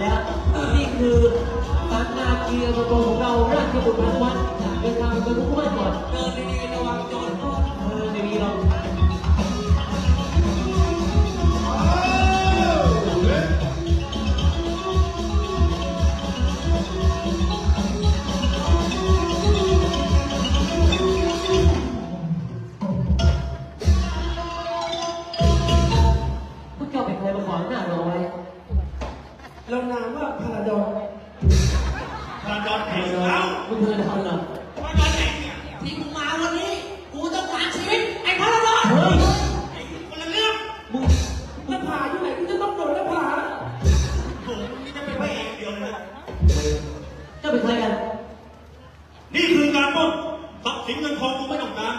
แล้ว นี่คือตำนาเกียร์ประตูของเราราชบุตรพันวัดเดินทางไปทุกวันก่อนเดินดีๆระวัง เรานามว่าพาราดอนพาราดอนเองเอ้าคุณพาราดอนเหรอพาราดอนเองเนี่ยที่กูมาวันนี้ กูต้องการชีวิตไอ้พาราดอนเฮ้ยไอ้คนละเรื่องมึงหน้าผาอยู่ไหนกูจะต้องโดนหน้าผาผมนี่จะเป็นพระเอกเดียวเลยจะเป็นใครกัน นี่คือการปล้นทรัพย์สินเงินทองกูไม่ต้องการ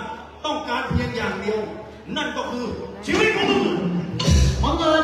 ต้องการเพียงอย่างเดียว นั่นก็คือชีวิตของมึงมังเงิน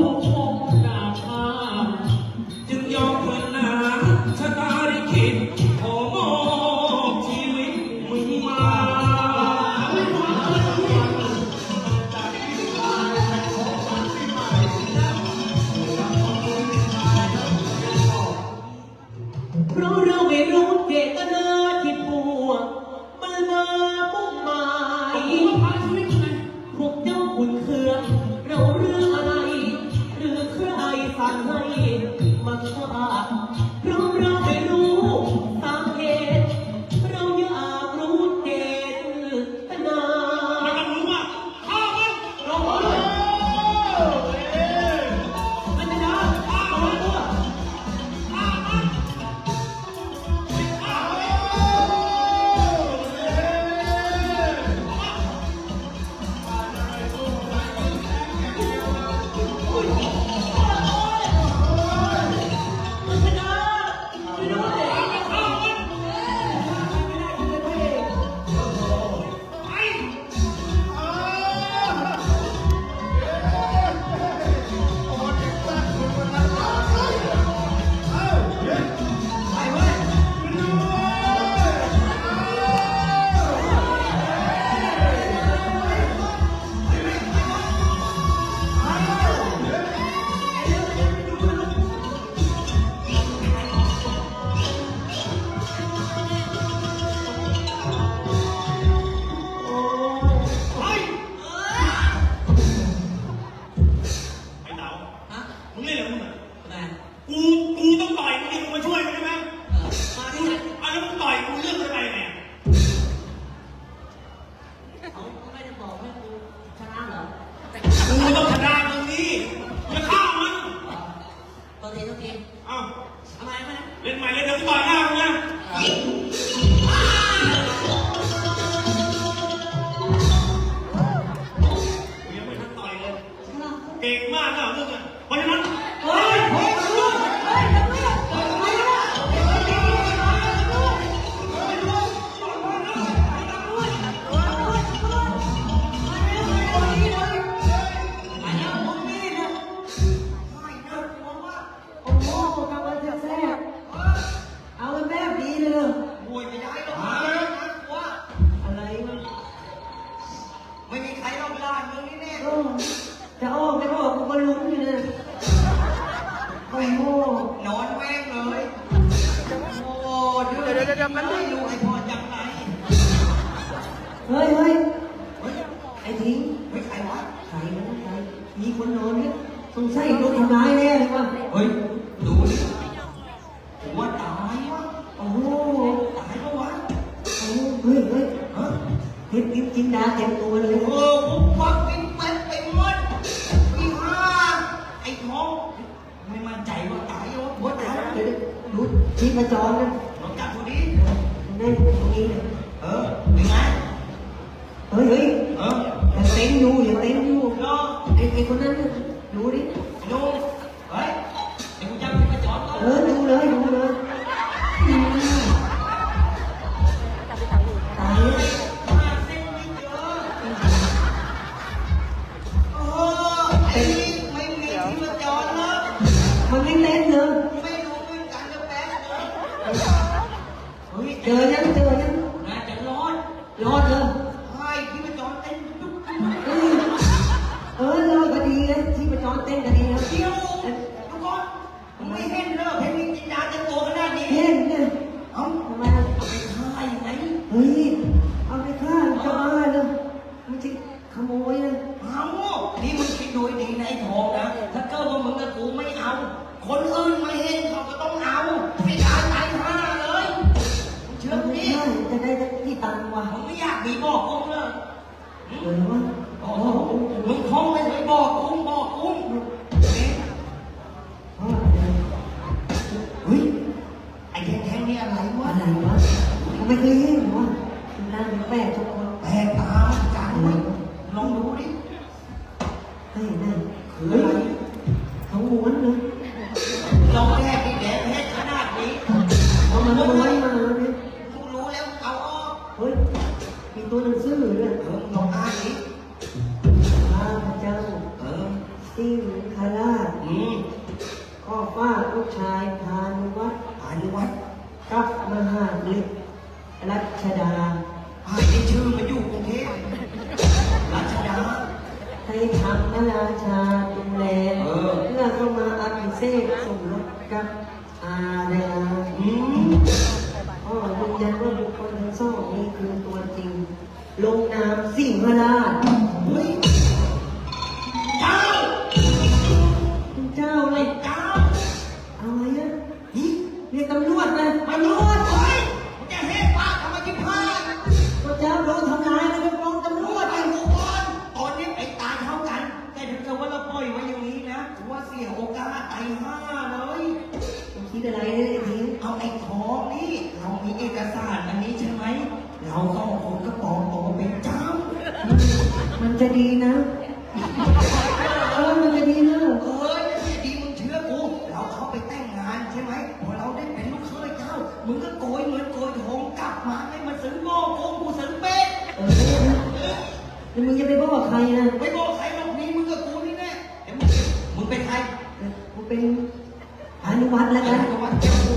Lord. เดี๋ยวมันไม่รู้ไอ้พ่อยังไงเฮ้ยเฮ้ยไอ้ทิ้งไม่ใครวะใครนะใครมีคนนอนเนี่ยสงสัยโดนทำร้ายแน่เลยว่ะเฮ้ย เออเป็นไงเฮ้ยเฮ้ยเออยังเต้นอยู่ยังเต้นอยู่รอไอ้ไอ้คนนั้นน่ะดูดิ ดูเฮ้ยเดี๋ยวกูจะไปจอดก่อนเออดูเลยดูเลย ที่ม เฮ้ย ไอ้แทงๆนี่อะไรวะอะไรวะเขาไม่เคยเห็นวะมันน่าเป็นแปลกทุกคนแปลกตาจังเลย ดาอ่านได้ชื่อมาอยู่กรุงเทพรัชดา ให้ทำพระราชาดูแลเออ เพื่อเข้ามาอภิเษกสมรสกับอาดาอืมพ่อยืนยันว่าบุคคลทั้งสองนี้คือตัวจริง ลงนามสิ่งพระรา เราสองคนก็ปลอมตัวเป็นเจ้า มันจะดีนะเออมันจะดีนะ เอ้ยนี่ดีมึงเชื่อกู เราเข้าไปแต่งงานใช่ไหมพอเราได้เป็นลูกเคยเจ้า มึงก็โกยเงินโกยทองกลับมาให้มันซื้อหม้อโกงกูซื้อเป็ดเออแล้วมึงจะไปบอกใครนะไม่บอกใครหรอกนี่มึงกับกูนี่แน่เดี๋ยวมึงมึงเป็นใคร กูเป็นพานุวัฒน์แล้วไอ้กันตัวเจ้ากู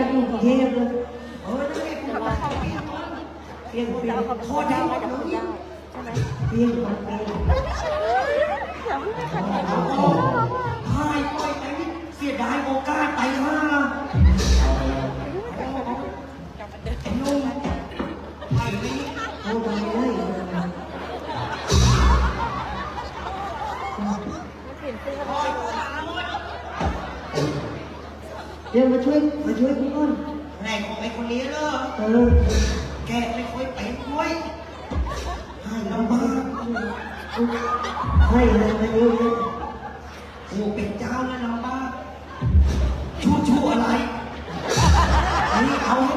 มึงอยากอยู่กรุงเทพเลยเออนั่นไงกูมเปลี่ยนก่อนเปลี่ยนเปลี่ยนโทษนะหมดเลยเปลี่ยนก่อนเปลี่ยเอาออกพายปล่อยไปนี่เสียดายโอกาสไปห้าไอ้นุ่ม เดี๋ยวมาช่วยมาช่วยกูก่อนไหนของไอ้คนนี้เหรอเออแกไม่ค่อยเป็นด้วยให้ลำบากให้อะไรมาเยอะแยะกูเป็นเจ้าแล้วลำบากชู้ชู้อะไรนี่เอาให้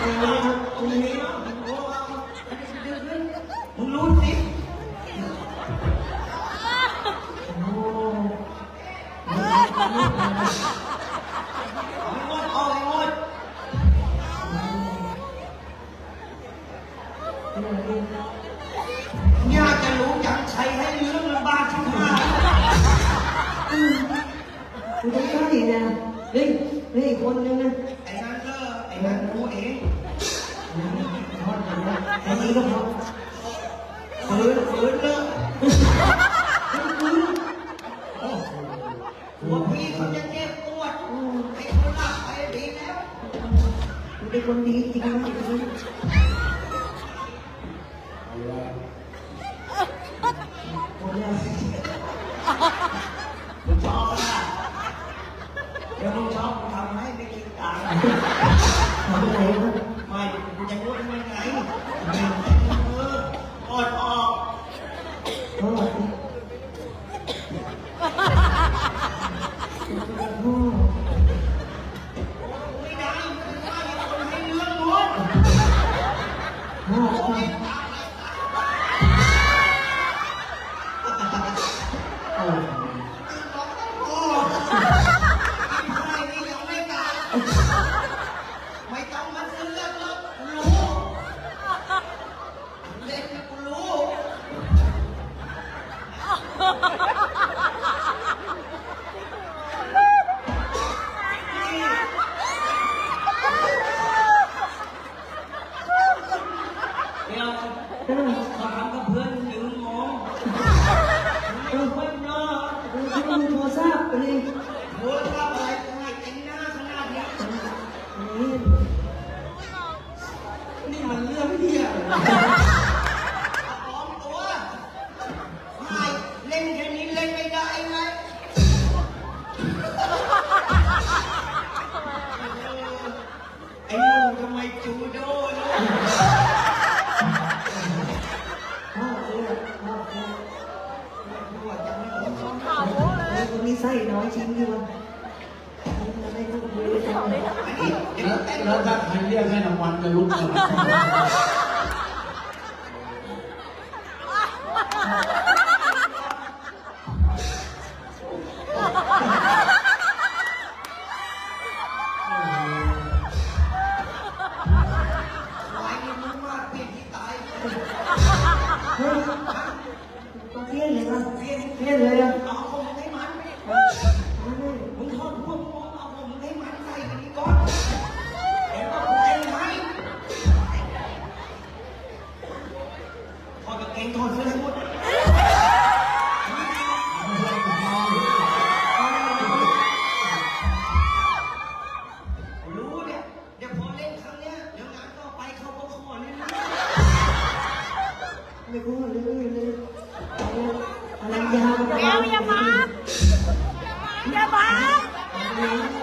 com o menino, com o menino วันนี้นะครับ จูโดโน่พ่อซื้อพ่อซื้อพ่อจัไม่หมดของข่มัน้อยชิ้นอยู่วะไม่ต้องดูแล้วถ้าใครเรียกให้รางวัลจะลุกเลย อย่ามาอย่ามาม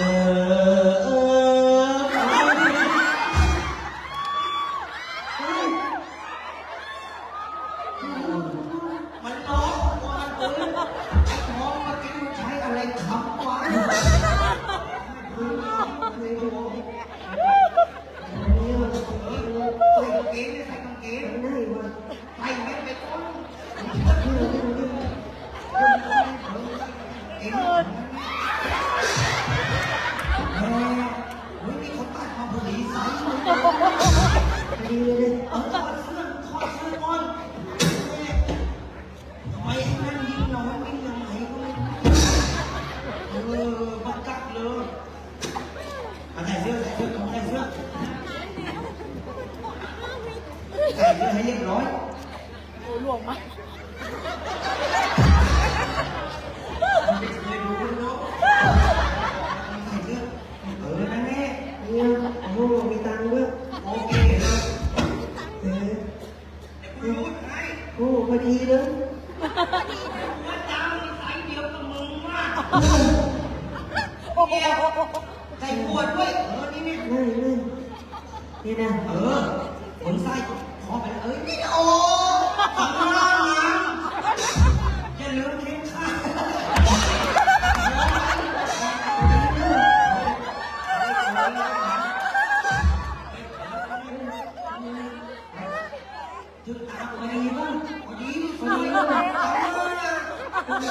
Oh. đi đi đi โอ้พอดีเลยว่าเจ้ามันิสัยเดียวกับมึงมากเนี่ยใส่ขวดด้วยเออนี่นี่เลื่อนเลื่อนี่นะเออผลไส้ขอไปเอ้ยนี่โอ้ นี่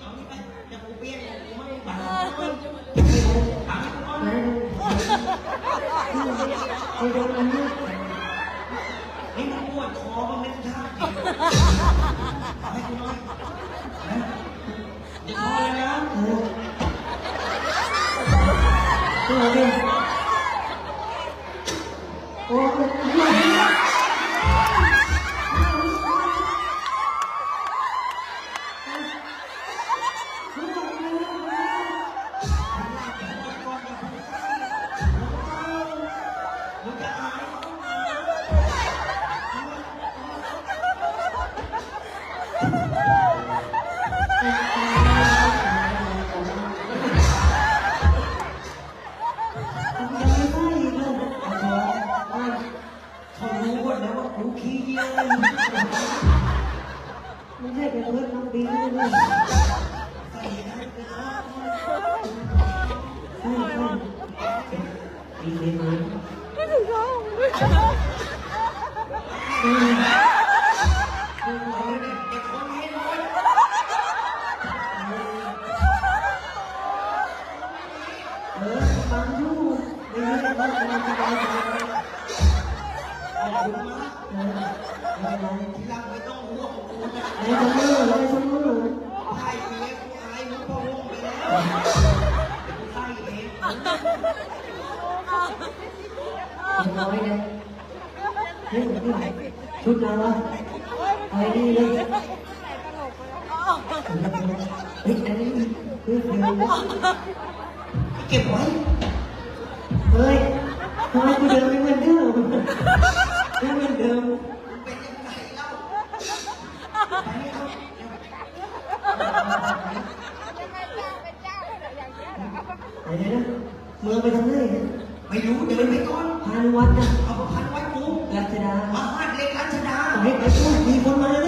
เอานี่ไปอย่ากูเปี้ยนกูไม่บ้าไม่รู้ถามกูก่อนไปโดนอันนี้นี่มันปวดคอมันไม่ท่าให้กูน่อยนะเดี๋ยวคอเลยนะ ดีเลยไหมไม่ถึงเขาอืมเอาเลยเนี่ยเด็กคนนี้น้อฟังอยู่ดีเลยก็กำลังสบายใจขอบคุณมากเออไม่เป็นไรทีหลังไม่ต้องห่วงกูนะไอ้สมุนไอ้สมุนไอ้เมียกูอายมึงพอวงไปแล้วไส้เองเป็ นน้อยเลยเฮ้ยชุดเราอะไปดีเลยเฮ้ยอันนี้เพื่อนเดิมเก็บไว้เฮ้ยทำไมกูเดินไม่เหมือนเดิมไม่เหมือนเดิมเป็นยังไงเล่าไปให้เขาไหนนะเมืองไปทางไหนเนี่ย ไม่รู้เดินไปก่อนพานุวัฒน์นะเอามาพันไว้กูรัชดามาหัดเล็กรัชดาไปไปช่วยมีคนมาแล้ว